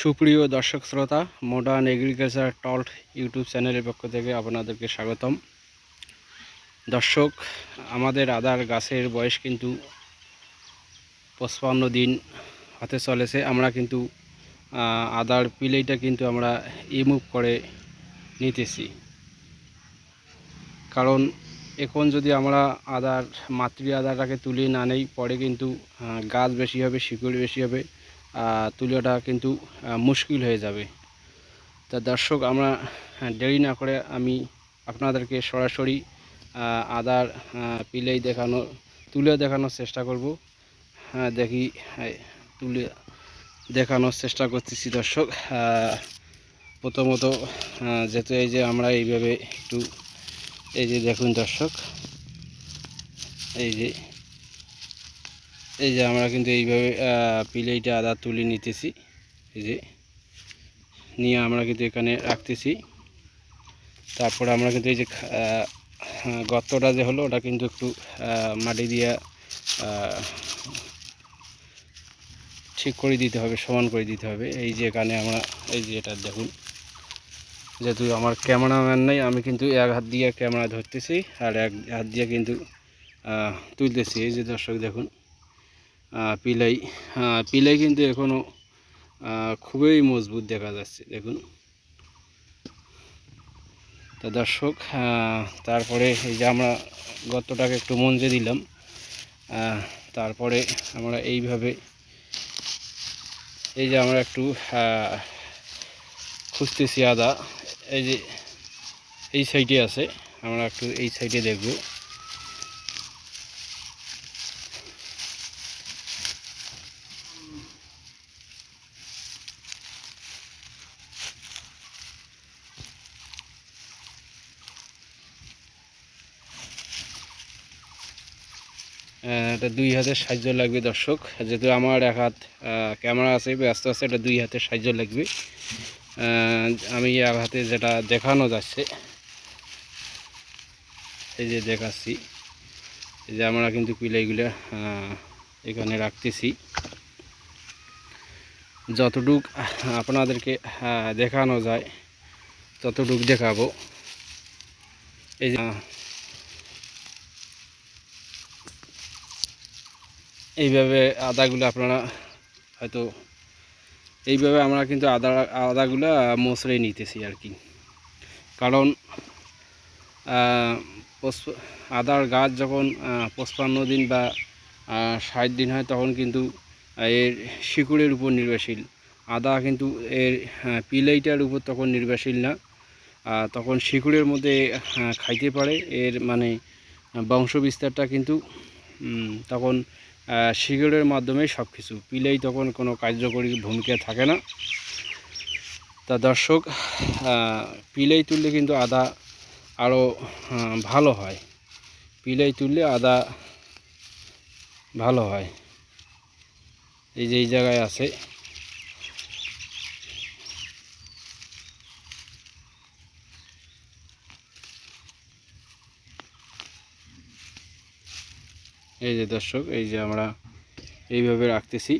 সুপ্রিয় দর্শক শ্রোতা মডার্ন এগ্রিকালচার টল্ট ইউটিউব চ্যানেলের পক্ষ থেকে আপনাদেরকে স্বাগতম। দর্শক, আমাদের আদার গাছের বয়স কিন্তু পঁচপান্ন দিন হাতে চলেছে। আমরা কিন্তু আদার পিলেইটা কিন্তু আমরা ইমুভ করে নিতেছি। কারণ এখন যদি আমরা আদার, মাতৃ আদাটাকে তুলে না নেই, পরে কিন্তু গাছ বেশি হবে, শিকড় বেশি হবে। তুলাটা কিন্তু মুশকিল হয়ে যাবে। তা দর্শক, আমরা দেরি না করে আমি আপনাদেরকে সরাসরি আদার পিলেই দেখানো, তুলে দেখানোর চেষ্টা করব। হ্যাঁ দেখি তুলে দেখানোর চেষ্টা করতেছি দর্শক। প্রথমত যেহেতু এই যে আমরা এইভাবে একটু, এই যে দেখুন দর্শক, এই যে এই যে আমরা কিন্তু এইভাবে পিলেইটা আদা তুলে নিতেছি। এই যে নিয়ে আমরা কিন্তু এখানে রাখতেছি। তারপর আমরা কিন্তু এই যে গর্তটা যে হলো, ওটা কিন্তু একটু মাটি দিয়ে ঠিক করে দিতে হবে, সমান করে দিতে হবে। এই যে এখানে আমরা, এই যে এটা দেখুন, যেহেতু আমার ক্যামেরাম্যান নেই, আমি কিন্তু এক হাত দিয়ে ক্যামেরা ধরতেছি আর এক হাত দিয়ে কিন্তু তুলতেছি। এই যে দর্শক দেখুন পিলাই। পিলাই কিন্তু এখনও খুবই মজবুত দেখা যাচ্ছে, দেখুন। তো দর্শক তারপরে এই যে আমরা গর্তটাকে একটু মঞ্জে দিলাম তারপরে আমরা এইভাবে, এই যে আমরা একটু খুঁজতেছি আদা। এই যে এই সাইডে আছে, আমরা একটু এই সাইডে দেখব। এটা দুই হাতের সাহায্য লাগবে দর্শক। যেহেতু আমার এক হাত ক্যামেরা আছে, ব্যস্ত আছে, এটা দুই হাতের সাহায্য লাগবে। আমি এক হাতে যেটা দেখানো যাচ্ছে, এই যে দেখাচ্ছি, এই যে আমরা কিন্তু পিলাইগুলো এখানে রাখতেছি। যতটুক আপনাদেরকে দেখানো যায়, ততটুক দেখাবো। এই যে এইভাবে আদাগুলো আপনারা হয়তো এইভাবে আমরা কিন্তু আদা আদাগুলো মশরে নিতেছি আর কি। কারণ আদার গাছ যখন পঁচপান্ন দিন বা ষাট দিন হয় তখন কিন্তু এর শিকড়ের উপর নির্ভরশীল। আদা কিন্তু এর আহ, পিলাইটার উপর তখন নির্ভরশীল না। তখন শিকড়ের মধ্যে খাইতে পারে। এর মানে বংশ বিস্তারটা কিন্তু তখন শিকড়ের মাধ্যমে সব কিছু পিলেই তখন কোনো কার্যকরী ভূমিকা থাকে না। তা দর্শক পিলেই তুললে কিন্তু আদা আরও ভালো হয়। পিলেই তুললে আদা ভালো হয়। এই যে এই জায়গায় আছে। এই যে দর্শক, এই যে আমরা এইভাবে রাখতেছি।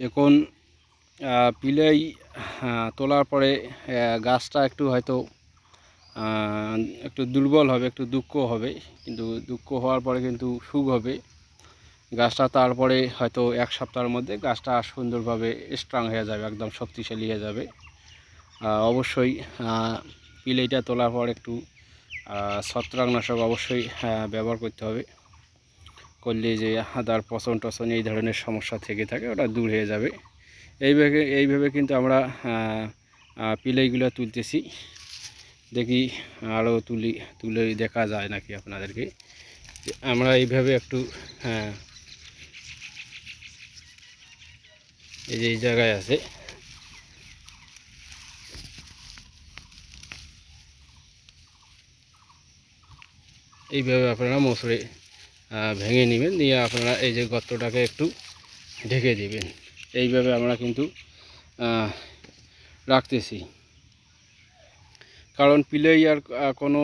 এখন পিলাই তোলার পরে গাছটা একটু হয়তো একটু দুর্বল হবে, একটু দুঃখ হবে। কিন্তু দুঃখ হওয়ার পরে কিন্তু সুখ হবে। গাছটা তারপরে হয়তো এক সপ্তাহের মধ্যে গাছটা সুন্দরভাবে স্ট্রং হয়ে যাবে, একদম শক্তিশালী হয়ে যাবে। অবশ্যই পিলাইটা তোলার পর একটু ছত্রাকনাশক অবশ্যই ব্যবহার করতে হবে। করলে যে আদার পচন টচন এই ধরনের সমস্যা থেকে থাকে, ওটা দূর হয়ে যাবে। এইভাবে এইভাবে কিন্তু আমরা পিলাইগুলো তুলতেছি। দেখি আরও তুলি, তুলে দেখা যায় নাকি আপনাদেরকে। আমরা এইভাবে একটু হ্যাঁ এই যে এই জায়গায় আছে। এইভাবে আপনারা মশরে ভেঙে নেবেন, নিয়ে আপনারা এই যে গর্তটাকে একটু ঢেকে দেবেন। এইভাবে আমরা কিন্তু রাখতেছি। কারণ পিলেই আর কোনো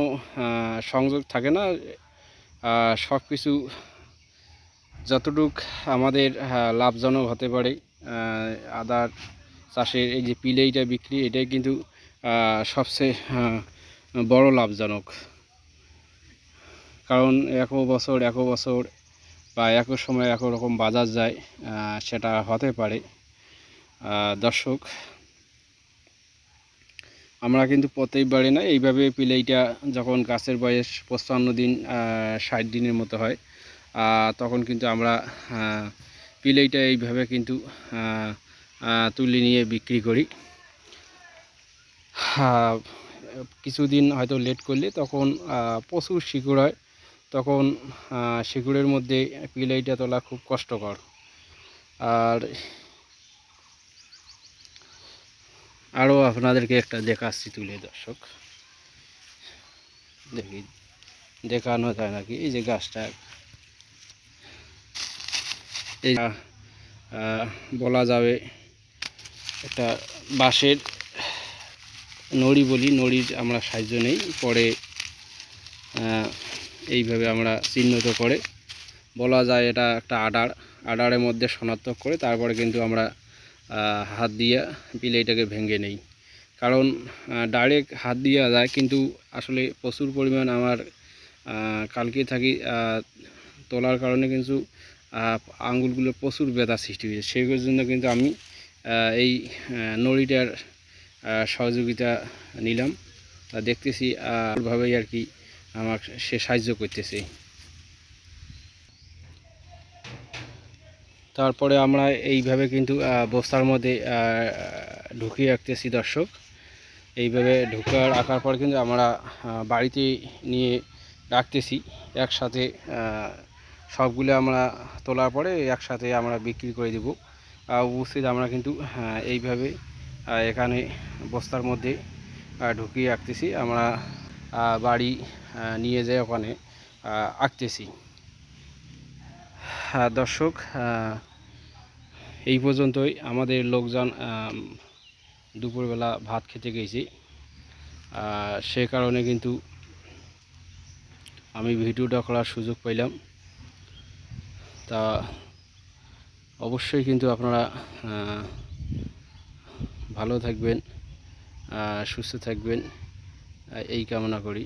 সংযোগ থাকে না। সব কিছু যতটুক আমাদের লাভজনক হতে পারে আদার, চাষের এই যে পিলেইটা বিক্রি, এটাই কিন্তু সবচেয়ে বড় লাভজনক। কারণ এক বছর এক বছর বা একো সময় এক রকম বাজার যায় সেটা হতে পারে। দর্শক, আমরা কিন্তু প্রত্যেকবারে না এইভাবে পিলেইটা যখন গাছের বয়স পঁচপান্ন দিন ষাট দিনের মতো হয় তখন কিন্তু আমরা পিলেইটা এইভাবে কিন্তু তুলে নিয়ে বিক্রি করি। কিছুদিন হয়তো লেট করলে তখন প্রচুর শিকড় হয়। তখন শিকড়ের মধ্যে পিলাইটা তোলা খুব কষ্টকর। আর আরও আপনাদেরকে একটা দেখাচ্ছি তুলে, দর্শক। দেখি, দেখানো যায় নাকি? এই যে গাছটা। এই বলা যাবে একটা বাঁশের নড়ি বলি। নড়ির আমরা সাহায্য নেই। পরে এইভাবে আমরা চিহ্নিত করে, বলা যায় এটা একটা আডার। আডারের মধ্যে শনাক্ত করে তারপরে কিন্তু আমরা হাত দিয়ে পিলেইটাকে ভেঙে নেই। কারণ ডাইরেক্ট হাত দিয়ে যায় কিন্তু আসলে প্রচুর পরিমাণ আমার কালকে থাকি তোলার কারণে কিন্তু আঙ্গুলগুলো প্রচুর ব্যথা সৃষ্টি হয়েছে। সেই জন্য কিন্তু আমি এই নড়িটার সহযোগিতা নিলাম। তা দেখতেছি ভাবেই আর কি আমার সে সাহায্য করতেছে। তারপরে আমরা এইভাবে কিন্তু বস্তার মধ্যে ঢুকিয়ে রাখতেছি দর্শক। এইভাবে ঢুকার রাখার পর কিন্তু আমরা বাড়িতে নিয়ে রাখতেছি। একসাথে সবগুলো আমরা তোলার পরে একসাথে আমরা বিক্রি করে দেব। উপস্থিত আমরা কিন্তু এইভাবে এখানে বস্তার মধ্যে ঢুকিয়ে রাখতেছি। আমরা বাড়ি নিয়ে যাই ওখানে আঁকতেছি। দর্শক এই পর্যন্তই। আমাদের লোকজন দুপুরবেলা ভাত খেতে গেছি। সে কারণে কিন্তু আমি ভিডিওটা করার সুযোগ পাইলাম। তা অবশ্যই কিন্তু আপনারা ভালো থাকবেন সুস্থ থাকবেন। এই কামনা করি।